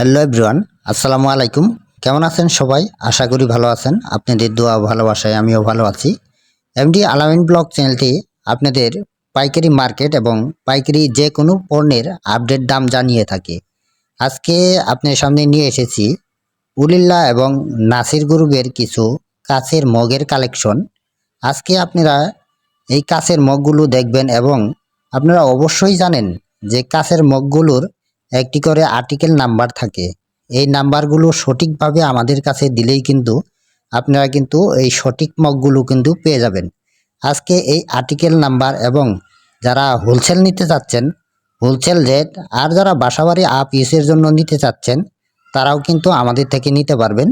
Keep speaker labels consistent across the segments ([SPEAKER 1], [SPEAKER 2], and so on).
[SPEAKER 1] Hello everyone, আসসালামু আলাইকুম। কেমন আছেন সবাই? আশা করি ভালো আছেন। আপনাদের দোয়া ভালোবাসায় আমিও ভালো আছি। এমডি আলামিন ব্লগ চ্যানেলটি আপনাদের পাইকারি মার্কেট এবং পাইকারি যে কোনো পণ্যের আপডেট দাম জানিয়ে থাকে। আজকে আপনার সামনে নিয়ে এসেছি উলিল্লা এবং নাসির গ্রুপের কিছু কাছের মগের কালেকশন। আজকে আপনারা এই কাছের মগগুলো দেখবেন এবং আপনারা অবশ্যই জানেন যে কাছের মগগুলোর একটি করে আর্টিকেল নাম্বার থাকে। এই নাম্বারগুলো সঠিকভাবে আমাদের কাছে দিলেই কিন্তু আপনারা কিন্তু এই সঠিক মগগুলো কিন্তু পেয়ে যাবেন। আজকে এই আর্টিকেল নাম্বার এবং যারা হোলসেল নিতে চাচ্ছেন হোলসেল রেট আর যারা বাসাবাড়ি আপ ইউসের জন্য নিতে চাচ্ছেন, তারাও কিন্তু আমাদের থেকে নিতে পারবেন।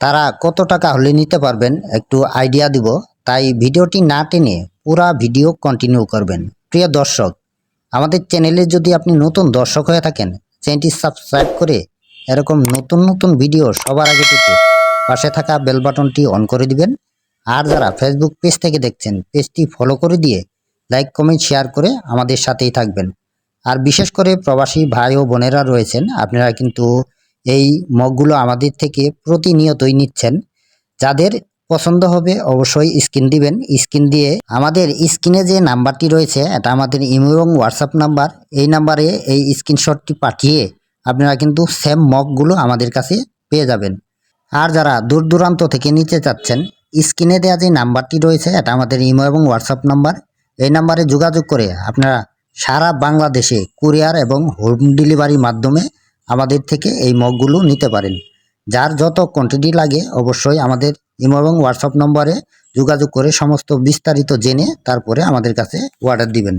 [SPEAKER 1] তারা কত টাকা হলে নিতে পারবেন একটু আইডিয়া দিব। তাই ভিডিওটি না টেনে পুরা ভিডিও কন্টিনিউ করবেন। প্রিয় দর্শক আমাদের চ্যানেলে যদি আপনি নতুন দর্শক হয়ে থাকেন, চ্যানেলটি সাবস্ক্রাইব করে এরকম নতুন নতুন ভিডিও সবার আগে পেতে পাশে থাকা বেল বাটনটি অন করে দিবেন। আর যারা ফেসবুক পেজ থেকে দেখছেন পেজটি ফলো করে দিয়ে লাইক কমেন্ট শেয়ার করে আমাদের সাথেই থাকবেন। আর বিশেষ করে প্রবাসী ভাই ও বোনেরা রয়েছেন, আপনারা কিন্তু এই মগগুলো আমাদের থেকে প্রতিনিয়তই নিচ্ছেন। যাদের পছন্দ হবে, অবশ্যই স্ক্রিন দিবেন। স্ক্রিন দিয়ে আমাদের স্ক্রিনে যে নাম্বারটি রয়েছে, এটা আমাদের ইমো এবং হোয়াটসঅ্যাপ নাম্বার। এই নাম্বারে এই স্ক্রিনশটটি পাঠিয়ে আপনারা কিন্তু সেম মগগুলো আমাদের কাছে পেয়ে যাবেন। আর যারা দূর দূরান্ত থেকে নিতে চাচ্ছেন, স্ক্রিনে দেওয়া যে নাম্বারটি রয়েছে, এটা আমাদের ইমো এবং হোয়াটসঅ্যাপ নাম্বার। এই নাম্বারে যোগাযোগ করে আপনারা সারা বাংলাদেশে কুরিয়ার এবং হোম ডেলিভারির মাধ্যমে আমাদের থেকে এই মগগুলো নিতে পারেন। যার যত কোয়ান্টিটি লাগে অবশ্যই আমাদের ইমো এবং হোয়াটসঅ্যাপ নম্বরে যোগাযোগ করে সমস্ত বিস্তারিত জেনে তারপরে আমাদের কাছে অর্ডার দিবেন।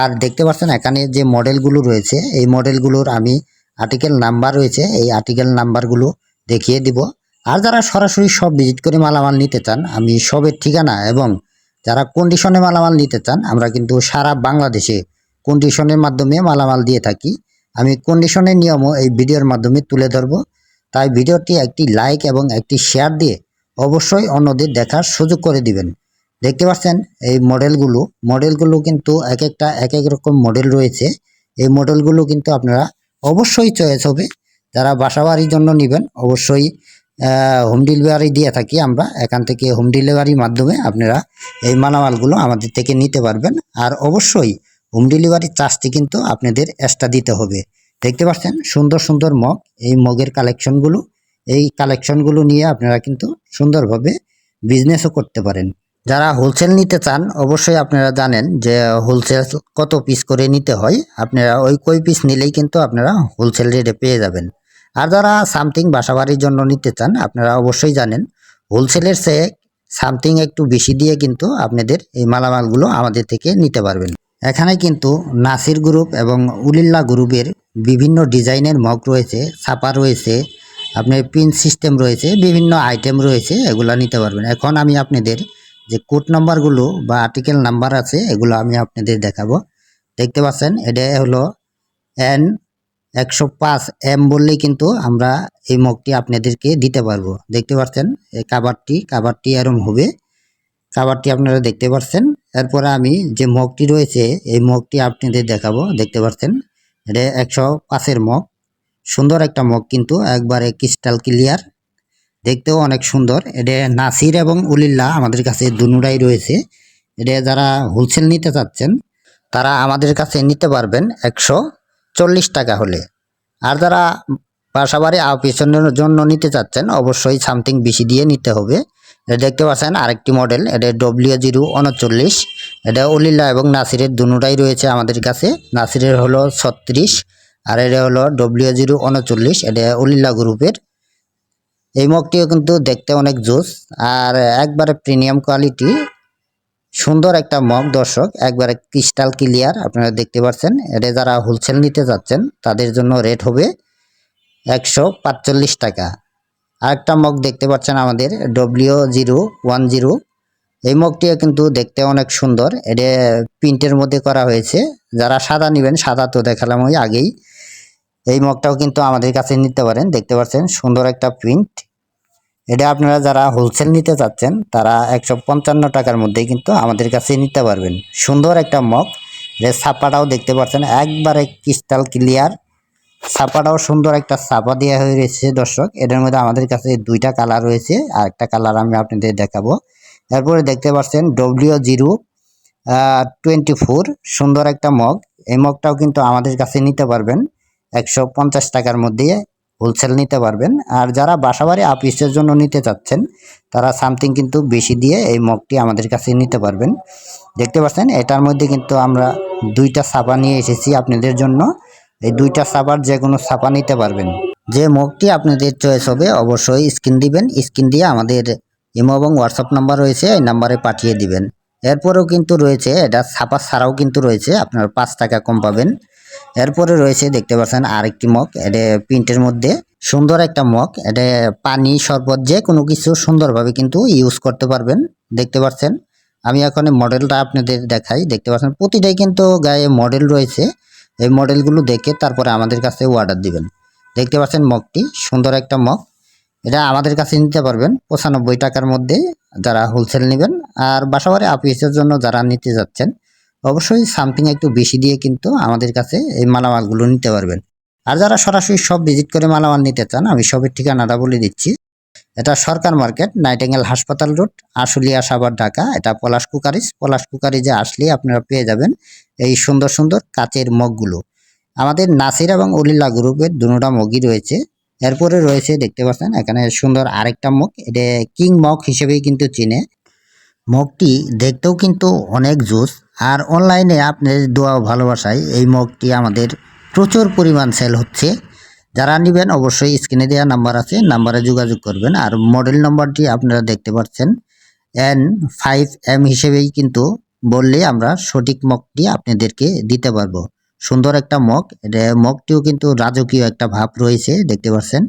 [SPEAKER 1] আর দেখতে পাচ্ছেন এখানে যে মডেলগুলো রয়েছে, এই মডেলগুলোর আমি আর্টিকেল নাম্বার রয়েছে, এই আর্টিকেল নাম্বারগুলো দেখিয়ে দিব। আর যারা সরাসরি সব ভিজিট করে মালামাল নিতে চান, আমি সবের ঠিকানা এবং যারা কন্ডিশনে মালামাল নিতে চান, আমরা কিন্তু সারা বাংলাদেশে কন্ডিশনের মাধ্যমে মালামাল দিয়ে থাকি। আমি কন্ডিশনের নিয়মও এই ভিডিওর মাধ্যমে তুলে ধরবো। তাই ভিডিওটি একটি লাইক এবং একটি শেয়ার দিয়ে অবশ্যই অন্যদের দেখার সুযোগ করে দিবেন। দেখতে পাচ্ছেন এই মডেলগুলো মডেলগুলো কিন্তু এক একটা এক এক রকম মডেল রয়েছে। এই মডেলগুলো কিন্তু আপনারা অবশ্যই চয়েস হবে। যারা বাসাবাড়ির জন্য নেবেন, অবশ্যই হোম ডেলিভারি দিয়ে থাকি আমরা। এখান থেকে হোম ডেলিভারির মাধ্যমে আপনারা এই মালামালগুলো আমাদের থেকে নিতে পারবেন। আর অবশ্যই হোম ডেলিভারির চার্জটি কিন্তু আপনাদের এক্সট্রা দিতে হবে। দেখতে পাচ্ছেন? সুন্দর সুন্দর মগ। এই মগের কালেকশনগুলো এই কালেকশনগুলো নিয়ে আপনারা কিন্তু সুন্দরভাবে বিজনেসও করতে পারেন। যারা হোলসেল নিতে চান, অবশ্যই আপনারা জানেন যে হোলসেল কত পিস করে নিতে হয়। আপনারা ওই কই পিস নিলেই কিন্তু আপনারা হোলসেল রেটে পেয়ে যাবেন। আর যারা সামথিং বাসাবাড়ির জন্য নিতে চান, আপনারা অবশ্যই জানেন হোলসেলের চেয়ে সামথিং একটু বেশি দিয়ে কিন্তু আপনাদের এই মালামালগুলো আমাদের থেকে নিতে পারবেন। এখানে কিন্তু নাসির গ্রুপ এবং উলিল্লা গ্রুপের বিভিন্ন ডিজাইনের মগ রয়েছে, ছাপা রয়েছে, আপনার পিন সিস্টেম রয়েছে, বিভিন্ন আইটেম রয়েছে, এগুলো নিতে পারবেন। এখন আমি আপনাদের যে কোড নাম্বারগুলো বা আর্টিকেল নাম্বার আছে, এগুলো আমি আপনাদের দেখাবো। দেখতে পাচ্ছেন, এটা হলো এন একশো পাঁচ এম বললেই কিন্তু আমরা এই মগটি আপনাদেরকে দিতে পারব। দেখতে পাচ্ছেন, এই কাবারটি কাবারটি এরম হবে। কাবারটি আপনারা দেখতে পাচ্ছেন এরপরে আমি যে মগটি রয়েছে, এই মগটি আপনাদের দেখাবো। দেখতে পাচ্ছেন এটা একশো পাঁচের মগ। সুন্দর একটা মগ কিন্তু, একবারে ক্রিস্টাল ক্লিয়ার দেখতেও অনেক সুন্দর। এটা নাসির এবং উলিল্লা আমাদের কাছে দুনুরাই রয়েছে। এটা যারা হোলসেল নিতে চাচ্ছেন, তারা আমাদের কাছে নিতে পারবেন একশো চল্লিশ টাকা হলে। আর যারা বাসাবাড়ি আপিসনের জন্য নিতে চাচ্ছেন, অবশ্যই সামথিং বেশি দিয়ে নিতে হবে। দেখতে পাচ্ছেন আরেকটি মডেল এটা ডব্লিউ জিরো উনচল্লিশ। এটা অলিল্লা এবং নাসিরের দুটাই রয়েছে আমাদের কাছে। নাসিরের হলো ছত্রিশ আর এটা হলো ডব্লিউ জিরো উনচল্লিশ, এটা অলিল্লা গ্রুপের এই মগটিও কিন্তু দেখতে অনেক জোস। আর একবারে প্রিমিয়াম কোয়ালিটি সুন্দর একটা মগ দর্শক, একবারে ক্রিস্টাল ক্লিয়ার আপনারা দেখতে পাচ্ছেন। এটা যারা হোলসেল নিতে যাচ্ছেন, তাদের জন্য রেট হবে একশো টাকা। আরেকটা মগ দেখতে পাচ্ছেন আমাদের ডব্লিউ জিরো ওয়ান জিরো এই মগটিও কিন্তু দেখতে অনেক সুন্দর, এটা প্রিন্টের মধ্যে করা হয়েছে। যারা সাদা নেবেন, সাদা তো দেখালাম ওই আগেই। এই মগটাও কিন্তু আমাদের কাছে নিতে পারেন, দেখতে পাচ্ছেন, সুন্দর একটা প্রিন্ট। এটা আপনারা যারা হোলসেল নিতে চাচ্ছেন, তারা একশো পঞ্চান্ন টাকার মধ্যেই কিন্তু আমাদের কাছে নিতে পারবেন। সুন্দর একটা মগ যে ছাপাটাও দেখতে পাচ্ছেন, একবারে ক্রিস্টাল ক্লিয়ার ছাপাটাও সুন্দর একটা ছাপা দেওয়া হয়ে রয়েছে, দর্শক। এটার মধ্যে আমাদের কাছে দুইটা কালার রয়েছে আর একটা কালার আমি আপনাদের দেখাবো। এরপরে দেখতে পাচ্ছেন ডব্লিউ জিরো টোয়েন্টি ফোর সুন্দর একটা মগ। এই মগটাও কিন্তু আমাদের কাছে নিতে পারবেন। একশো পঞ্চাশ টাকার মধ্যে হোলসেল নিতে পারবেন। আর যারা বাসাবাড়ি আপিসের জন্য নিতে চাচ্ছেন, তারা সামথিং কিন্তু বেশি দিয়ে এই মগটি আমাদের কাছে নিতে পারবেন। দেখতে পাচ্ছেন, এটার মধ্যে কিন্তু আমরা দুইটা ছাপা নিয়ে এসেছি আপনাদের জন্য। এই দুইটা ছাপার যে কোনো ছাপা নিতে পারবেন। যে মগটি আপনাদের চয়েস হবে, অবশ্যই স্ক্রিন দিবেন। স্ক্রিন দিয়ে আমাদের ইমো এবং হোয়াটসঅ্যাপ নাম্বার রয়েছে, এই নাম্বারে পাঠিয়ে দিবেন। এরপরেও কিন্তু রয়েছে, এটা ছাপা ছাড়াও কিন্তু রয়েছে, আপনার পাঁচ টাকা কম পাবেন। এরপরে রয়েছে, দেখতে পাচ্ছেন আরেকটি মগ, এটা প্রিন্টের মধ্যে। সুন্দর একটা মগ, এটা পানি, শরবত, যে কোনো কিছু সুন্দরভাবে কিন্তু ইউজ করতে পারবেন, দেখতে পাচ্ছেন। আমি এখন মডেলটা আপনাদের দেখাই, দেখতে পাচ্ছেন। প্রতিটাই কিন্তু গায়ে মডেল রয়েছে। এই মডেলগুলো দেখে তারপরে আমাদের কাছে অর্ডার দিবেন। দেখতে পাচ্ছেন মগটি সুন্দর একটা মগ এটা আমাদের কাছে নিতে পারবেন, পঁচানব্বই টাকার মধ্যে যারা হোলসেল নেবেন। আর বাসাবাড়ি আপিসের জন্য যারা নিতে যাচ্ছেন, অবশ্যই সামথিং একটু বেশি দিয়ে কিন্তু আমাদের কাছে এই মালামালগুলো নিতে পারবেন। আর যারা সরাসরি সব ভিজিট করে মালামাল নিতে চান, আমি সবের ঠিকানাটা বলে দিচ্ছি। এটা সরকার মার্কেট, নাইটেঙ্গেল হাসপাতাল রোড, আশুলিয়া সাভার ঢাকা। এটা পলাশ কুকারিজ পলাশ কুকারিজে আসলে আপনারা পেয়ে যাবেন এই সুন্দর সুন্দর কাচের মগগুলো। আমাদের নাসির এবং অলিল্লা গ্রুপের দুটা মগই রয়েছে। এরপরে রয়েছে, দেখতে পাচ্ছেন, এখানে সুন্দর আরেকটা মগ। এটা কিং মগ হিসেবেই কিন্তু চিনে। মগটি দেখতেও কিন্তু অনেক জুস। আর অনলাইনে আপনাদের দোয়া ভালোবাসায় এই মগটি আমাদের প্রচুর পরিমাণ সেল হচ্ছে। যারা নেবেন অবশ্যই স্ক্রিনে দেওয়া নাম্বার আছে নাম্বারে যোগাযোগ করবেন। আর মডেল নাম্বারটি আপনারা দেখতে পাচ্ছেন। এন ফাইভ এম হিসেবেই কিন্তু বললে আমরা সঠিক মগটি আপনাদেরকে দিতে পারব। সুন্দর একটা মগ মগটিও কিন্তু রাজকীয় একটা ভাব রয়েছে, দেখতে পাচ্ছেন?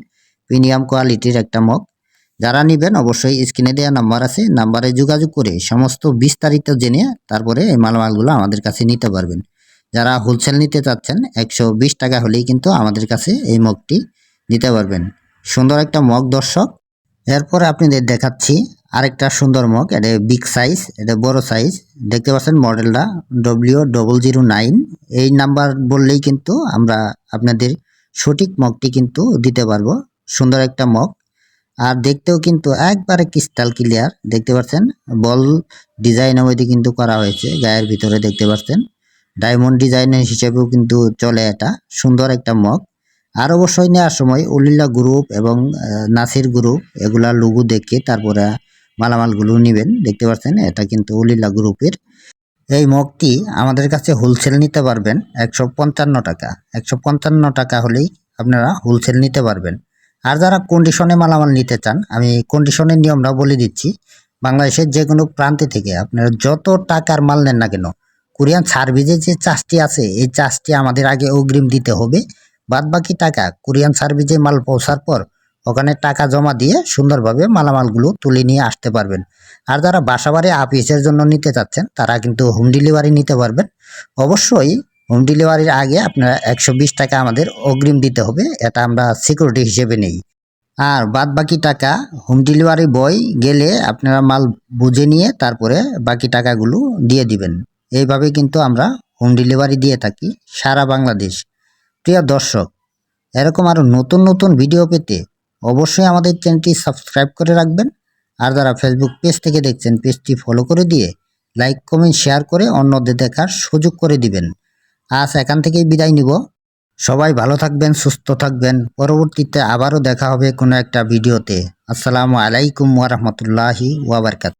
[SPEAKER 1] প্রিমিয়াম কোয়ালিটির একটা মগ যারা নেবেন অবশ্যই স্ক্রিনে দেওয়া নাম্বার আছে। নাম্বারে যোগাযোগ করে সমস্ত বিস্তারিত জেনে তারপরে এই মালামালগুলো আমাদের কাছে নিতে পারবেন। যারা হোলসেল নিতে চাচ্ছেন, একশো বিশ টাকা হলেই কিন্তু আমাদের কাছে এই মগটি নিতে পারবেন। সুন্দর একটা মগ দর্শক। এরপরে আপনাদের দেখাচ্ছি আরেকটা সুন্দর মগ। এটা বিগ সাইজ এটা বড় সাইজ দেখতে পাচ্ছেন মডেলটা ডব্লিউ ডবল জিরো নাইন এই নাম্বার বললেই কিন্তু আমরা আপনাদের সঠিক মগটি কিন্তু দিতে পারব। সুন্দর একটা মগ। আর দেখতেও কিন্তু একবারে ক্রিস্টাল ক্লিয়ার দেখতে পাচ্ছেন বল ডিজাইনের মধ্যে কিন্তু করা হয়েছে, গায়ের ভিতরে দেখতে পাচ্ছেন। ডায়মন্ড ডিজাইনের হিসেবেও কিন্তু চলে এটা। সুন্দর একটা মগ। আর অবশ্যই নেওয়ার সময় উলিল্লা গ্রুপ এবং নাসির গ্রুপ এগুলা লুগু দেখে তারপরে মালামালগুলো নেবেন। দেখতে পাচ্ছেন, এটা কিন্তু উলিল্লা গ্রুপের। এই মগটি আমাদের কাছে হোলসেল নিতে পারবেন একশো পঞ্চান্ন টাকা। একশো পঞ্চান্ন টাকা হলেই আপনারা হোলসেল নিতে পারবেন। আর যারা কন্ডিশনে মালামাল নিতে চান, আমি কন্ডিশনের নিয়মটা বলে দিচ্ছি। বাংলাদেশের যে কোনো প্রান্তে থেকে আপনারা যত টাকার মাল নেন না কেন কোরিয়ান সার্ভিসের যে চার্জটি আছে, এই চার্জটি আমাদের আগে অগ্রিম দিতে হবে। বাদ বাকি টাকা কোরিয়ান সার্ভিসে মাল পৌঁছার পর ওখানে টাকা জমা দিয়ে সুন্দরভাবে মালামালগুলো তুলে নিয়ে আসতে পারবেন। আর যারা বাসাবাড়ি আপিসের জন্য নিতে চাচ্ছেন, তারা কিন্তু হোম ডেলিভারি নিতে পারবেন। অবশ্যই হোম ডেলিভারির আগে আপনারা একশো বিশ টাকা আমাদের অগ্রিম দিতে হবে, এটা আমরা সিকিউরিটি হিসেবে নেই। আর বাদ বাকি টাকা, হোম ডেলিভারি বয় গেলে আপনারা মাল বুঝে নিয়ে তারপরে বাকি টাকাগুলো দিয়ে দিবেন। এইভাবে কিন্তু আমরা হোম ডেলিভারি দিয়ে থাকি সারা বাংলাদেশ। প্রিয় দর্শক, এরকম আরও নতুন নতুন ভিডিও পেতে অবশ্যই আমাদের চ্যানেলটি সাবস্ক্রাইব করে রাখবেন। আর যারা ফেসবুক পেজ থেকে দেখছেন পেজটি ফলো করে দিয়ে লাইক কমেন্ট শেয়ার করে অন্যদের দেখার সুযোগ করে দিবেন। আজ এখান থেকেই বিদায় নিব। সবাই ভালো থাকবেন, সুস্থ থাকবেন। পরবর্তীতে আবারও দেখা হবে কোনো একটা ভিডিওতে আসসালামু আলাইকুম ওয়া রাহমাতুল্লাহি ওয়া বারাকাতুহু।